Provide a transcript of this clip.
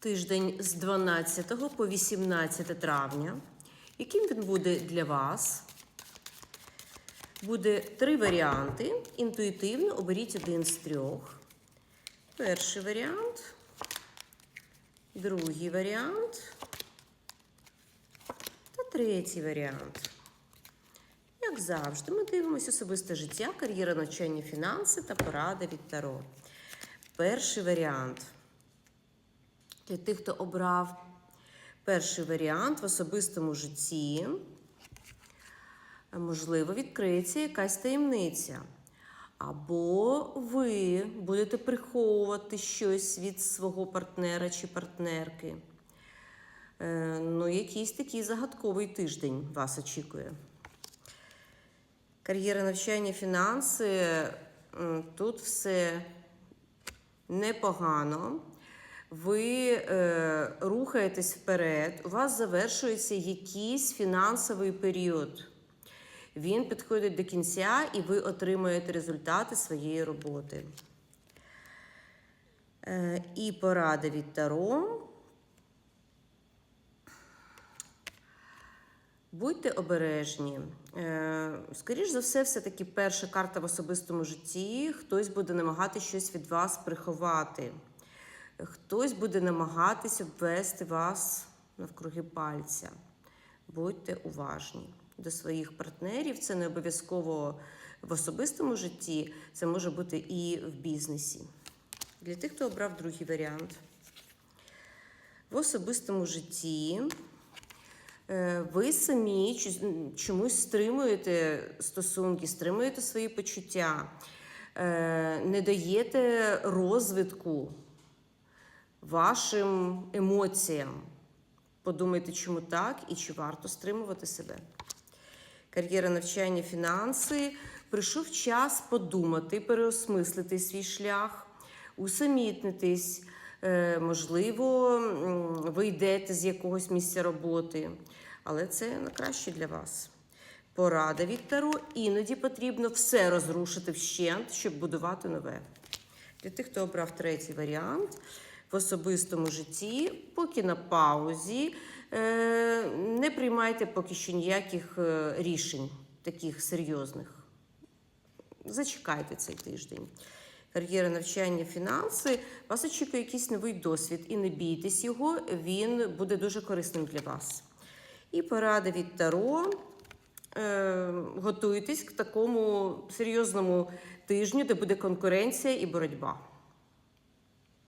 Тиждень з 12 по 18 травня. Яким він буде для вас? Буде три варіанти. Інтуїтивно оберіть один з трьох. Перший варіант, другий варіант та третій варіант. Як завжди, ми дивимося особисте життя, кар'єра, навчання, фінанси та порада від Таро. Перший варіант. Для тих, хто обрав перший варіант в особистому житті, можливо, відкриється якась таємниця. Або ви будете приховувати щось від свого партнера чи партнерки. Е, Ну, якийсь такий загадковий тиждень вас очікує. Кар'єра навчання, фінанси. Тут все непогано. Ви е, рухаєтесь вперед, у вас завершується якийсь фінансовий період. Він підходить до кінця, і ви отримуєте результати своєї роботи. Е, і порада від Таро. Будьте обережні. Е, Скоріш за все, все-таки перша карта в особистому житті. Хтось буде намагатися щось від вас приховати. Хтось буде намагатись обвести вас навкруги пальця. Будьте уважні до своїх партнерів. Це не обов'язково в особистому житті, це може бути і в бізнесі. Для тих, хто обрав другий варіант. В особистому житті е, ви самі чомусь стримуєте стосунки, стримуєте свої почуття, е, не даєте розвитку вашим емоціям. Подумайте, чому так і чи варто стримувати себе. Кар'єра навчання, фінанси. Прийшов час подумати, переосмислити свій шлях, усамітнитись. Е, можливо, ви йдете з якогось місця роботи, але це на краще для вас. Порада від Таро. Іноді потрібно все розрушити вщент, щоб будувати нове. Для тих, хто обрав третій варіант в особистому житті, поки на паузі, е, не приймайте поки що ніяких е, рішень, таких серйозних. Зачекайте цей тиждень. Кар'єра, навчання, фінанси. Вас очікує якийсь новий досвід, і не бійтесь його, він буде дуже корисним для вас. І порада від Таро. Е, готуйтесь к такому серйозному тижню, де буде конкуренція і боротьба.